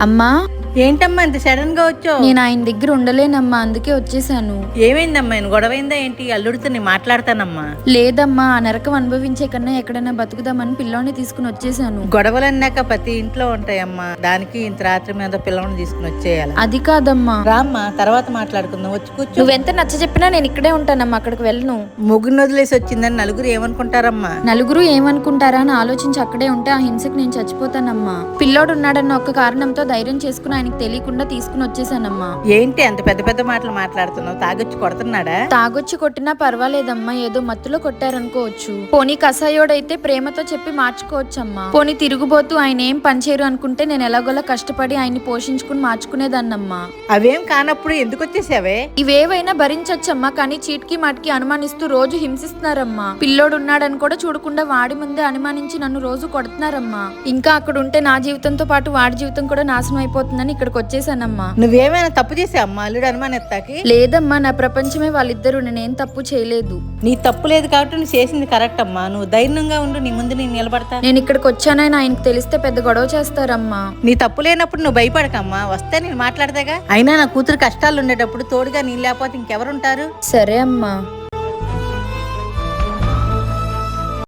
అమ్మా ఏంటమ్మా ఇంత సడన్గా వచ్చావు? నేను ఆయన దగ్గర ఉండలేనమ్మా అందుకే వచ్చేసాను. ఏమైందమ్మా? నేను గొడవైందా ఏంటి? అల్లుడితో నేను మాట్లాడతానమ్మా. లేదమ్మా ఆ నరకం అనుభవించే కన్నా ఎక్కడైనా బతుకుదామని పిల్లోని తీసుకుని వచ్చేసాను. గొడవలన్నాక ప్రతి ఇంట్లో ఉంటాయమ్మా. దానికి ఇంత రాత్రి మీద పిల్లల్ని తీసుకుని వచ్చేయాలి? అది కాదమ్మా. రామ్మా తర్వాత మాట్లాడుకుందాం. వచ్చి కూర్చో. నువ్వెంత నచ్చ చెప్పినా నేను ఇక్కడే ఉంటానమ్మా అక్కడికి వెళ్ళను. ముగ్గురు వదిలేసి వచ్చిందని నలుగురు ఏమనుకుంటారమ్మా? నలుగురు ఏమనుకుంటారా అని ఆలోచించి అక్కడే ఉంటే ఆ హింసకు నేను చచ్చిపోతానమ్మా. పిల్లోడు ఉన్నాడన్న ఒక్క కారణంతో ధైర్యం చేసుకుని ఆయనకి తెలియకుండా తీసుకుని వచ్చేసానమ్మా. ఏంటి అంత పెద్ద పెద్ద మాటలు మాట్లాడుతున్నావు? తాగొచ్చి కొడుతున్నాడా? తాగొచ్చి కొట్టినా పర్వాలేదమ్మా ఏదో మత్తులో కొట్టారనుకోవచ్చు. పోనీ కసాయోడైతే ప్రేమతో చెప్పి మార్చుకోవచ్చమ్మా. పోనీ తిరుగుబోతూ ఆయన ఏం పనిచేయరు అనుకుంటే నేను ఎలాగోలా కష్టపడి ఆయన్ని పోషించుకుని మార్చుకునేదాన్నమ్మా. అవేం కానప్పుడు ఎందుకు వచ్చేసావే? ఇవేవైనా భరించొచ్చమ్మా కానీ చీటికి మాటికి అనుమానిస్తూ రోజు హింసిస్తున్నారమ్మా. పిల్లోడు ఉన్నాడని కూడా చూడకుండా వాడి ముందే అనుమానించి నన్ను రోజు కొడుతున్నారమ్మా. ఇంకా అక్కడ ఉంటే నా జీవితంతో పాటు వాడి జీవితం కూడా నాశనం అయిపోతుందని ఇక్కడికి వచ్చేసానమ్మా నువ్వేమైనా తప్పు చేసావమ్మా అల్లుడు అనుమానెత్తాకి? లేదమ్మా నా ప్రపంచమే వాళ్ళిద్దరూ నేనేం తప్పు చేయలేదు. నీ తప్పు లేదు కాబట్టి నువ్వు చేసింది కరెక్ట్ అమ్మా. నువ్వు ధైర్యంగా ఉండు నీ ముందు నేను నిలబడతా. నేను ఇక్కడికి వచ్చానని ఆయనకు తెలిస్తే పెద్ద గొడవ చేస్తారమ్మా. నీ తప్పు లేనప్పుడు నువ్వు భయపడకమ్మా. వస్తే నేను మాట్లాడతాగా? అయినా నా కూతురు కష్టాలు ఉండేటప్పుడు తోడుగా నీ లేకపోతే ఇంకెవరుంటారు? సరే అమ్మా.